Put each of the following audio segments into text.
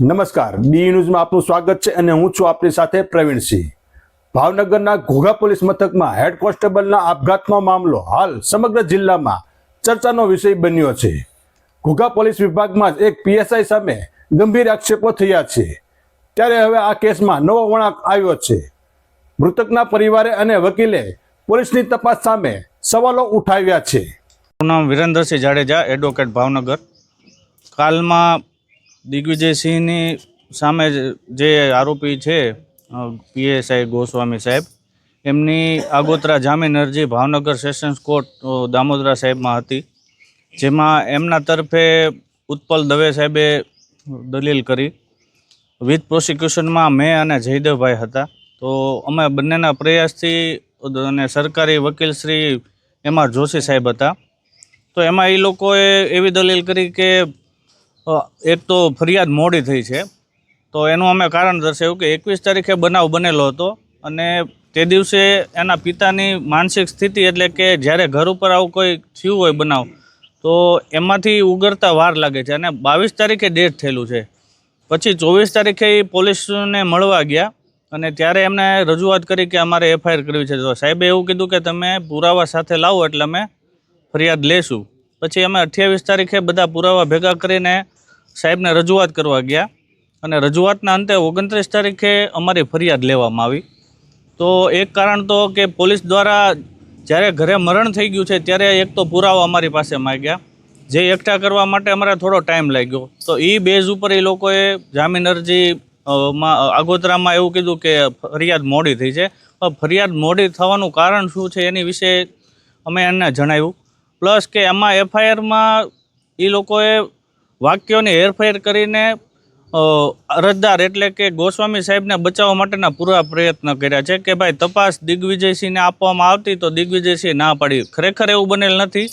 નમસ્કાર. ડી ન્યૂઝમાં આપનું સ્વાગત છે અને હું છું આપની સાથે પ્રવીણસિંહ ભાવનગરના ઘોઘા પોલીસ મથકમાં હેડ કોન્સ્ટેબલના આપઘાતનો મામલો હાલ સમગ્ર જિલ્લામાં ચર્ચાનો વિષય બન્યો છે. ઘોઘા પોલીસ વિભાગમાં જ એક પીએસઆઈ સામે ગંભીર આક્ષેપો થયા છે. ત્યારે હવે આ કેસમાં નવો વળાંક આવ્યો છે. મૃતકના પરિવારે અને વકીલે પોલીસની તપાસ સામે સવાલો ઉઠાવ્યા છે. નામ વિરેન્દ્રસિંહ જાડેજા એડવોકેટ ભાવનગર. કાલમાં દિગ્વિજયસિંહની સામે જે આરોપી છે પીએસઆઈ ગોસ્વામી સાહેબ, એમની આગોતરા જામીન અરજી ભાવનગર સેશન્સ કોર્ટ દામોદરા સાહેબમાં હતી, જેમાં એમના તરફે ઉત્પલ દવે સાહેબે દલીલ કરી. વિથ પ્રોસિક્યુશનમાં મેં અને જયદેવભાઈ હતા. તો અમે બંનેના પ્રયાસથી અને સરકારી વકીલ શ્રી એમ આર જોશી સાહેબ હતા. તો એમાં એ લોકોએ એવી દલીલ કરી કે એક તો ફરિયાદ મોડી થઈ છે. તો એનું અમે કારણ દર્શાવ્યું કે એકવીસ તારીખે બનાવ બનેલો હતો અને તે દિવસે એના પિતાની માનસિક સ્થિતિ એટલે કે જ્યારે ઘર ઉપર આવું કોઈ થયું હોય બનાવ, તો એમાંથી ઉગરતા વાર લાગે છે અને બાવીસ તારીખે ડેટ થયેલું છે. પછી ચોવીસ તારીખે એ પોલીસને મળવા ગયા અને ત્યારે એમને રજૂઆત કરી કે અમારે એફઆઈઆર કરવી છે. તો સાહેબે એવું કીધું કે તમે પુરાવા સાથે લાવો એટલે અમે ફરિયાદ લેશું. પછી અમે અઠ્યાવીસ તારીખે બધા પુરાવા ભેગા કરીને સાહેબને રજૂઆત કરવા ગયા. અને રજૂઆતના અંતે ઓગણત્રીસ તારીખે અમારી ફરિયાદ લેવામાં આવી. તો એક કારણ તો કે પોલીસ દ્વારા જ્યારે ઘરે મરણ થઈ ગયું છે, ત્યારે એક તો પુરાવા અમારી પાસે માગ્યા. જે એકઠા કરવા માટે અમારે થોડો ટાઈમ લાગ્યો. તો એ બેઝ ઉપર એ લોકોએ જામીન અરજી માં આગોતરામાં એવું કીધું કે ફરિયાદ મોડી થઈ છે. ફરિયાદ મોડી થવાનું કારણ શું છે એની વિશે અમે એને જણાવ્યું. પ્લસ કે એમાં એફઆઈઆરમાં એ લોકોએ વાક્યોની હેરફેર કરીને અરજદાર એટલે કે ગોસ્વામી સાહેબને બચાવવા માટેના પૂરા પ્રયત્ન કર્યા છે કે ભાઈ તપાસ દિગ્વિજયસિંહને આપવામાં આવતી તો દિગ્વિજયસિંહ ના પાડી. ખરેખર એવું બનેલ નથી.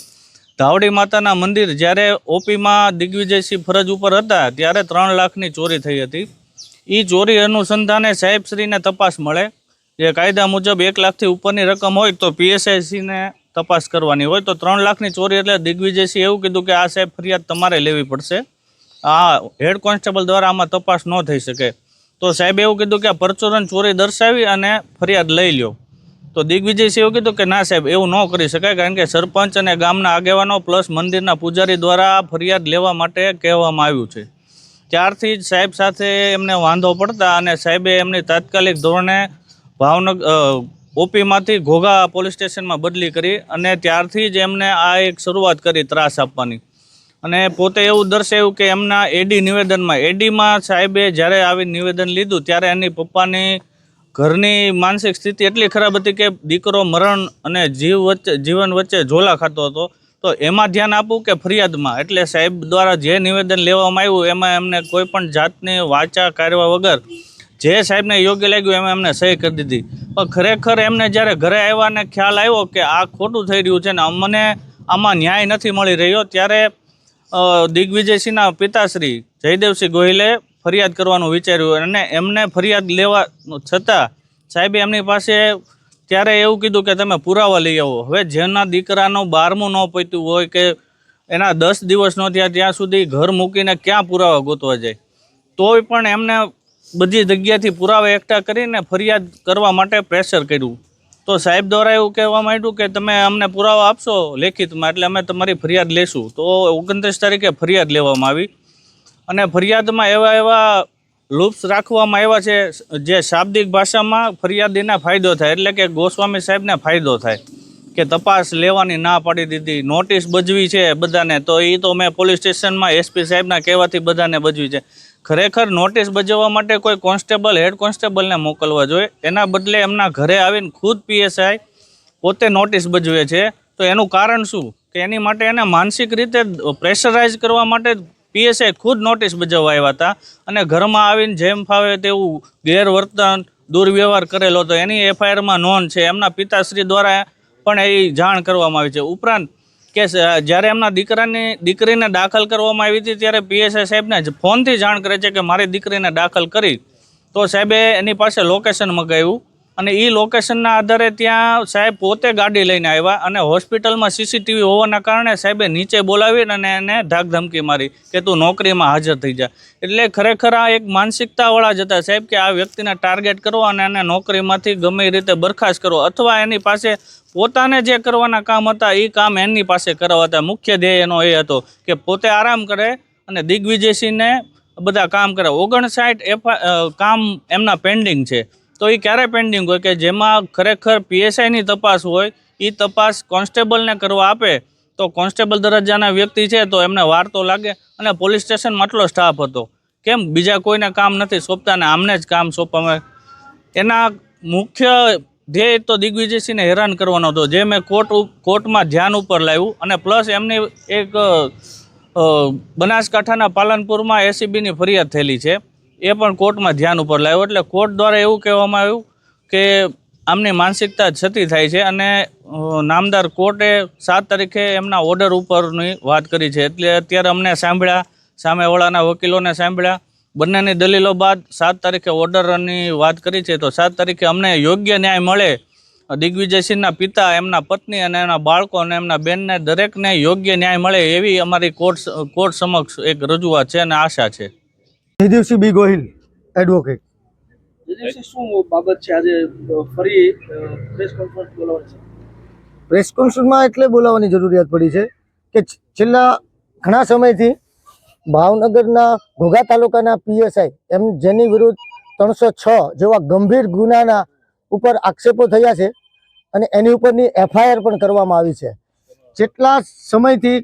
ધાવડી માતાના મંદિર જ્યારે ઓપીમાં દિગ્વિજયસિંહ ફરજ ઉપર હતા ત્યારે ત્રણ લાખની ચોરી થઈ હતી. એ ચોરી અનુસંધાને સાહેબશ્રીને તપાસ મળે. જે કાયદા મુજબ એક લાખથી ઉપરની રકમ હોય તો પીએસઆઈસીને તપાસ કરવાની હોય તો ત્રણ લાખની ચોરી એટલે દિગ્વિજયસિંહ એવું કીધું કે આ સાહેબ ફરિયાદ તમારે લેવી પડશે. આ હેડ કોન્સ્ટેબલ દ્વારા આમાં તપાસ ન થઈ શકે. તો સાહેબે એવું કીધું કે પરચુરણ ચોરી દર્શાવી અને ફરિયાદ લઈ લ્યો. તો દિગ્વિજયસિંહ એવું કીધું કે ના સાહેબ, એવું ન કરી શકાય કારણ કે સરપંચ અને ગામના આગેવાનો પ્લસ મંદિરના પૂજારી દ્વારા ફરિયાદ લેવા માટે કહેવામાં આવ્યું છે. ત્યારથી જ સાહેબ સાથે એમને વાંધો પડતા અને સાહેબે એમની તાત્કાલિક ધોરણે ભાવનગર ઓપીમાંથી ઘોઘા પોલીસ સ્ટેશનમાં બદલી કરી અને ત્યારથી જ એમને આ એક શરૂઆત કરી ત્રાસ આપવાની. અને પોતે એવું દર્શાવ્યું કે એમના એડી નિવેદનમાં એડીમાં સાહેબે જ્યારે આવી નિવેદન લીધું ત્યારે એની પપ્પાની ઘરની માનસિક સ્થિતિ એટલી ખરાબ હતી કે દીકરો મરણ અને જીવ વચ્ચે, જીવન વચ્ચે ઝોલા ખાતો હતો. તો એમાં ધ્યાન આપવું કે ફરિયાદમાં? એટલે સાહેબ દ્વારા જે નિવેદન લેવામાં આવ્યું, એમાં એમને કોઈ પણ જાતની વાચા કાઢવા વગર જે સાહેબને યોગ્ય લાગ્યું એમાં એમને સહી કરી દીધી. પણ ખરેખર એમને જ્યારે ઘરે આવ્યા ને ખ્યાલ આવ્યો કે આ ખોટું થઈ રહ્યું છે ને અમને આમાં ન્યાય નથી મળી રહ્યો, ત્યારે દિગ્વિજયસિંહના પિતાશ્રી જયદેવસિંહ ગોહિલે ફરિયાદ કરવાનું વિચાર્યું અને એમને ફરિયાદ લેવા છતાં સાહેબે એમની પાસે ત્યારે એવું કીધું કે તમે પુરાવા લઈ આવો. હવે જેના દીકરાનું બારમું ન પત્યું હોય કે એના દસ દિવસ ન થયા, ત્યાં સુધી ઘર મૂકીને ક્યાં પુરાવા ગોતવા જાય? તોય પણ એમને બધી જગ્યાથી પુરાવા એકઠા કરીને ફરિયાદ કરવા માટે પ્રેશર કર્યું. તો સાહેબ દ્વારા એવું કહેવા માંડ્યું કે તમે અમને પુરાવા આપશો લેખિતમાં, એટલે અમે તમારી ફરિયાદ લેશું. તો ઓગણત્રીસ તારીખે ફરિયાદ લેવામાં આવી. અને ફરિયાદમાં એવા એવા લૂપ્સ રાખવામાં આવ્યા છે, જે શાબ્દિક ભાષામાં ફરિયાદીને ફાયદો થાય, એટલે કે ગોસ્વામી સાહેબને ફાયદો થાય, કે તપાસ લેવાની ના પાડી દીધી, નોટિસ બજવી છે બધાને. તો એ તો મેં પોલીસ સ્ટેશનમાં એસપી સાહેબના કહેવાથી બધાને બજવી છે. ખરેખર નોટિસ બજાવવા માટે કોઈ કોન્સ્ટેબલ હેડ કોન્સ્ટેબલને મોકલવા જોઈએ. એના બદલે એમના ઘરે આવીને ખુદ પીએસઆઈ પોતે નોટિસ બજવે છે. તો એનું કારણ શું? કે એની માટે એને માનસિક રીતે પ્રેશરાઇઝ કરવા માટે પીએસઆઈ ખુદ નોટિસ બજાવવા આવ્યા હતા. અને ઘરમાં આવીને જેમ ફાવે તેવું ગેરવર્તન, દુર્વ્યવહાર કરેલો હતો. એની એફઆઈઆરમાં નોંધ છે. એમના પિતાશ્રી દ્વારા પણ એ જાણ કરવામાં આવી છે. ઉપરાંત કે જ્યારે એમના દીકરાની, દીકરીને દાખલ કરવામાં આવી હતી ત્યારે પીએસઆઈ સાહેબને જ ફોનથી જાણ કરે છે કે મારી દીકરીને દાખલ કરી. તો સાહેબે એની પાસે લોકેશન મગાવ્યું. અને એ લોકેશનના આધારે ત્યાં સાહેબ પોતે ગાડી લઈને આવ્યા અને હોસ્પિટલમાં સીસીટીવી હોવાના કારણે સાહેબે નીચે બોલાવીને અને એને ધાકધમકી મારી કે તું નોકરીમાં હાજર થઈ જા. એટલે ખરેખર આ એક માનસિકતાવાળા જ હતા સાહેબ કે આ વ્યક્તિને ટાર્ગેટ કરો અને એને નોકરીમાંથી ગમે એ રીતે બરખાસ્ત કરો અથવા એની પાસે પોતાને જે કરવાના કામ હતા એ કામ એની પાસે કરાવતા. મુખ્ય ધ્યેય એનો એ હતો કે પોતે આરામ કરે અને દિગ્વિજયસિંહને બધા કામ કરે ઓગણસાઠ એફ કામ એમના પેન્ડિંગ છે. તો એ ક્યારે પેન્ડિંગ હોય? કે જેમાં ખરેખર પીએસઆઈની તપાસ હોય એ તપાસ કોન્સ્ટેબલને કરવા આપે, તો કોન્સ્ટેબલ દરજ્જાના વ્યક્તિ છે, તો એમને વાર તો લાગે અને પોલીસ સ્ટેશનમાં આટલો સ્ટાફ હતો. કેમ? બીજા કોઈને કામ નથી સોંપતા ને આમને જ કામ સોંપવામાં એના મુખ્ય ધ્યેય તો દિગ્વિજયસિંહને હેરાન કરવાનો હતો. જે મેં કોર્ટ કોર્ટમાં ધ્યાન ઉપર લાવ્યું અને પ્લસ એમની એક બનાસકાંઠાના પાલનપુરમાં એસીબીની ફરિયાદ થયેલી છે. એ પણ કોર્ટમાં ધ્યાન ઉપર લાવ્યો. એટલે કોર્ટ દ્વારા એવું કહેવામાં આવ્યું કે આમની માનસિકતા છતી થાય છે અને નામદાર કોર્ટે સાત તારીખે એમના ઓર્ડર ઉપરની વાત કરી છે. એટલે અત્યારે અમને સાંભળ્યા, સામેવાળાના વકીલોને સાંભળ્યા, બંનેની દલીલો બાદ સાત તારીખે ઓર્ડરની વાત કરી છે. તો સાત તારીખે અમને યોગ્ય ન્યાય મળે. દિગ્વિજયસિંહના પિતા, એમના પત્ની અને એમના બાળકો અને એમના બેનને દરેકને યોગ્ય ન્યાય મળે એવી અમારી કોર્ટ કોર્ટ સમક્ષ એક રજૂઆત છે અને આશા છે. જયદેવસિંહ બી ગોહિલ એડવોકેટ શું બાબત છે? આજે ફરી પ્રેસ કોન્ફરન્સ બોલાવવાની છે? પ્રેસ કોન્ફરન્સમાં એટલે બોલાવવાની જરૂરિયાત પડી છે કે છેલ્લા ઘણા સમયથી ભાવનગરના ઘોઘા તાલુકાના પીએસઆઈ એમ જેની વિરુદ્ધ ત્રણસો છ જેવા ગંભીર ગુનાના ઉપર આક્ષેપો થયા છે અને એની ઉપરની એફઆઈઆર પણ કરવામાં આવી છે. જેટલા સમયથી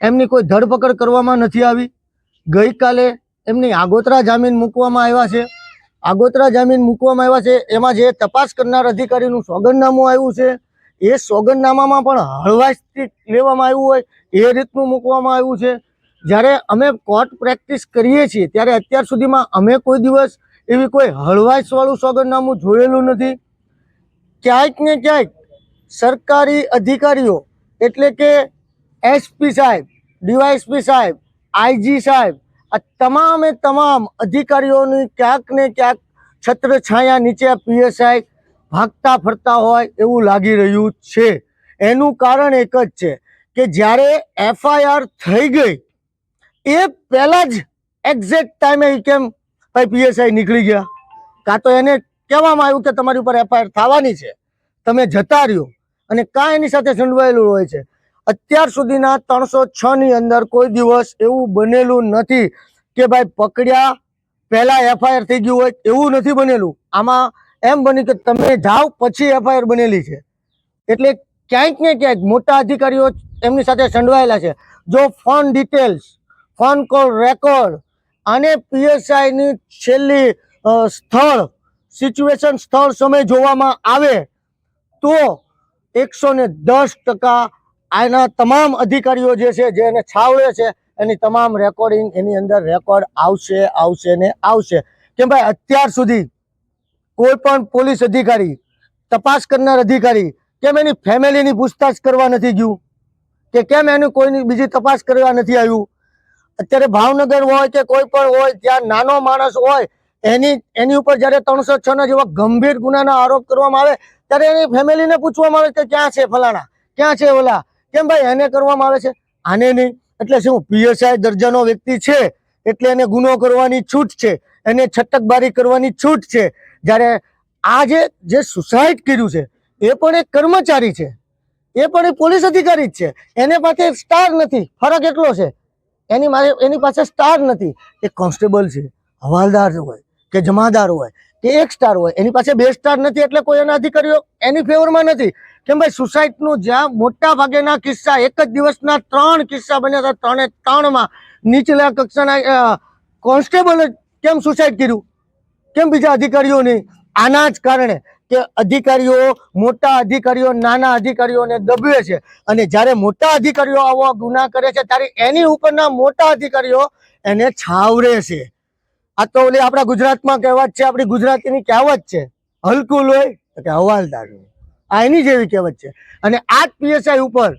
એમની કોઈ ધરપકડ કરવામાં નથી આવી ગઈકાલે એમની આગોતરા જામીન મૂકવામાં આવ્યા છે. આગોતરા જામીન મૂકવામાં આવ્યા છે. એમાં જે તપાસ કરનાર અધિકારીનું સોગંદનામું આવ્યું છે. એ સોગંદનામામાં પણ હળવાશથી લેવામાં આવ્યું હોય એ રીતનું મૂકવામાં આવ્યું છે. જ્યારે અમે કોર્ટ પ્રેક્ટિસ કરીએ છીએ, ત્યારે અત્યાર સુધીમાં અમે કોઈ દિવસ એવી કોઈ હળવાશવાળું સોગંદનામું જોયેલું નથી. ક્યાંક ને ક્યાંક સરકારી અધિકારીઓ, એટલે કે એસપી સાહેબ, ડીવાયએસપી સાહેબ, આઈજી સાહેબ આ તમામે તમામ અધિકારીઓની ક્યાંક ને ક્યાંક છત્રછાયા નીચે પીએસઆઈ ભાગતા ફરતા હોય એવું લાગી રહ્યું છે. એનું કારણ એક જ છે કે જ્યારે એફઆઈઆર થઈ ગઈ, એ પહેલાં જ એક્ઝેક્ટ ટાઈમે એ કેમ ભાઈ પીએસઆઈ નીકળી ગયા? કાં તો એને કહેવામાં આવ્યું કે તમારી ઉપર એફઆઈઆર થવાની છે. તમે જતા રહ્યો અને કાં એની સાથે સંડવાયેલું હોય છે. અત્યાર સુધીના ત્રણસો છ ની અંદર કોઈ દિવસ એવું બનેલું નથી કે ભાઈ પકડ્યા પહેલા એફઆઈઆર થઈ ગયું હોય એવું નથી બનેલું. આમાં એમ બન્યું કે તમે જાઓ પછી એફઆઈઆર બનેલી છે. એટલે ક્યાંક ને ક્યાંક મોટા અધિકારીઓ એમની સાથે સંડવાયેલા છે. જો phone details, phone call record અને પીએસઆઈની છેલ્લી સ્થળ, સિચ્યુએશન સ્થળ સમય જોવામાં આવે તો એકસો ને દસ ટકા આના તમામ અધિકારીઓ જે છે, જે એને છાવડે છે, એની તમામ રેકોર્ડિંગ એની અંદર રેકોર્ડ આવશે આવશે ને આવશે. કેમ ભાઈ, અત્યાર સુધી કોઈ પણ પોલીસ અધિકારી, તપાસ કરનાર અધિકારી, કેમ એની ફેમિલીની પૂછતાછ કરવા નથી ગયું? કે કેમ એનું કોઈની બીજી તપાસ કરવા નથી આવ્યું? અત્યારે ભાવનગર હોય કે કોઈ પણ હોય ત્યાં નાનો માણસ હોય, એની એની ઉપર જ્યારે ત્રણસો છ જેવા ગંભીર ગુનાના આરોપ કરવામાં આવે, ત્યારે એની ફેમિલીને પૂછવામાં આવે કે ક્યાં છે ફલાણા? ક્યાં છે ઓલા? કેમ ભાઈ એને કરવામાં આવે છે? આને નહીં. એટલે શું, પીએસઆઈ દરજાનો વ્યક્તિ છે, એટલે એને ગુનો કરવાની છૂટ છે, એને છટકબારી કરવાની છૂટ છે. જ્યારે આ જે સુસાઇડ કર્યું છે, એ પણ એક કર્મચારી છે. એ પણ એક પોલીસ અધિકારી જ છે. એને પાસે સ્ટાર નથી. ફરક એટલો છે. એની મારે એની પાસે સ્ટાર નથી. એ કોન્સ્ટેબલ છે. હવાલદાર હોય. કે જમાદાર હોય, કે એક સ્ટાર હોય, એની પાસે બે સ્ટાર નથી એટલે કોઈ એના અધિકારીઓ એની ફેવરમાં નથી. કેમ ભાઈ સુસાઇડનું જ્યાં મોટા ભાગેના કિસ્સા એક જ દિવસના ત્રણ કિસ્સા બન્યા હતા, ત્રણે ત્રણમાં નીચલા કક્ષાના કોન્સ્ટેબલ કેમ સુસાઇડ કર્યું? કેમ બીજા અધિકારીઓ આના જ કારણે કે અધિકારીઓ, મોટા અધિકારીઓ, નાના અધિકારીઓને દબે છે. અને જ્યારે મોટા અધિકારીઓ આવો ગુના કરે છે, ત્યારે એની ઉપરના મોટા અધિકારીઓ એને છાવરે છે. આ તો ઓલી આપણા ગુજરાતમાં કહેવત છે, આપણી ગુજરાતીની કહેવત છે. હલકું લોહી, તો કે હવાલદાર આ એની જેવી કહેવત છે. અને આ જ પીએસઆઈ ઉપર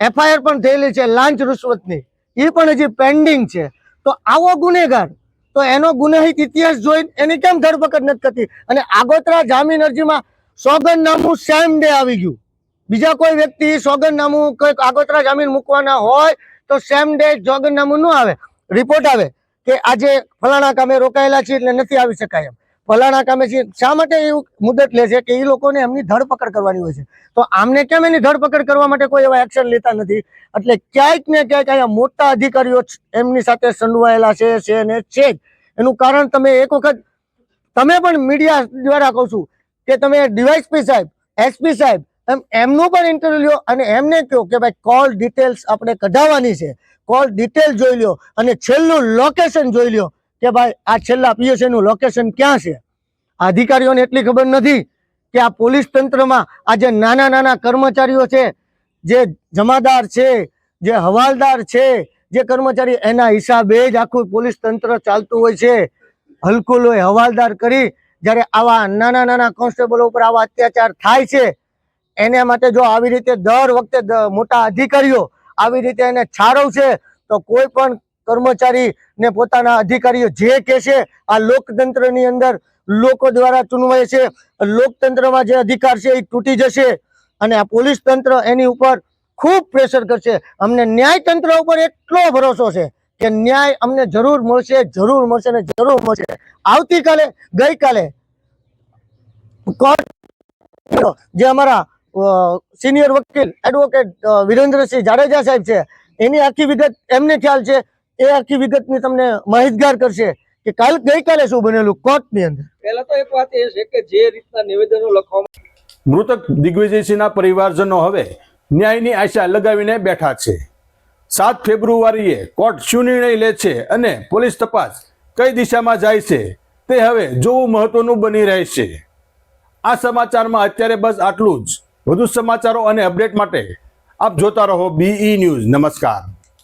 એફઆઈઆર પણ થયેલી છે, લાંચ રૂશ્વતની. એ પણ હજી પેન્ડિંગ છે. તો આવો ગુનેગાર, તો એનો ગુનાહિત ઇતિહાસ જોઈને એની કેમ ધરપકડ નથી કરતી? અને આગોતરા જામીન અરજીમાં સોગંદનામું સેમ ડે આવી ગયું. બીજા કોઈ વ્યક્તિ સોગંદનામું કંઈક આગોતરા જામીન મૂકવાના હોય, તો સેમ ડે સોગંદનામું ન આવે. રિપોર્ટ આવે. કે આજે ફલાણા કામે રોકાયેલા છે એટલે નથી આવી શકાય એમ. ફલાણા કામે છે શા માટે એવું મુદત લે છે કે એ લોકોને એમની ધરપકડ કરવાની હોય છે? તો આમને કેમ એની ધરપકડ કરવા માટે કોઈ એવા એક્શન લેતા નથી? એટલે ક્યાંક ને ક્યાંક અહીંયા મોટા અધિકારીઓ એમની સાથે સંડવાયેલા છે ને છે જ. એનું કારણ તમે એક વખત, તમે પણ મીડિયા દ્વારા કહું છું કે તમે ડીવાયસપી સાહેબ એસપી સાહેબ એમ, એમનું પણ ઇન્ટરવ્યુ લ્યો અને એમને કહો કે ભાઈ કોલ ડિટેલ્સ આપણે કઢાવવાની છે. કોલ ડિટેલ જોઈ લ્યો અને છેલ્લું લોકેશન જોઈ લ્યો કે ભાઈ આ છેલ્લા પીએસએનું લોકેશન ક્યાં છે? અધિકારીઓને એટલી ખબર નથી કે આ પોલીસ તંત્રમાં આ જે નાના નાના કર્મચારીઓ છે, જે જમાદાર છે, જે હવાલદાર છે, જે કર્મચારી, એના હિસાબે જ આખું પોલીસ તંત્ર ચાલતું હોય છે. હલકુલ હોય, હવાલદાર કરી જ્યારે આવા નાના નાના કોન્સ્ટેબલો ઉપર આવા અત્યાચાર થાય છે એને માટે જો આવી રીતે દર વખતે મોટા અધિકારીઓ આવી રીતે એને છારવશે તો કોઈ પણ કર્મચારી ને પોતાના અધિકારીઓ જે કે છે આ લોકતંત્રની અંદર લોકો દ્વારા ચૂંટવાય છે. લોકતંત્રમાં જે અધિકાર છે એ તૂટી જશે અને આ પોલીસ તંત્ર એની ઉપર ખૂબ પ્રેશર કરશે. અમને ન્યાયતંત્ર ઉપર એટલો ભરોસો છે કે ન્યાય અમને જરૂર મળશે જરૂર મળશે ને જરૂર મળશે. આવતીકાલે, ગઈકાલે કોર્ટ જે અમારા સિનિયર વકીલ એડવોકેટ વિરેન્દ્રસિંહ જાડેજા સાહેબ છે. એની આખી વિગત એમને ખ્યાલ છે એ આખી વિગતની તમને માહિતગાર કરશે કે કાલ ગઈકાલે શું બનેલું કોર્ટની અંદર. પહેલા તો એક વાત એ છે કે જે રીતના નિવેદનો લખવામાં મૃતક દિગ્વિજયસિંહના પરિવારજનો હવે ન્યાયની આશા લગાવીને બેઠા છે. સાત ફેબ્રુઆરીએ કોર્ટ શું નિર્ણય લે છે અને પોલીસ તપાસ કઈ દિશામાં જાય છે તે હવે જોવું મહત્વનું બની રહેશે. આ સમાચારમાં અત્યારે બસ આટલું જ. વધુ સમાચારો અને અપડેટ માટે આપ જોતા રહો બીઈ ન્યૂઝ નમસ્કાર.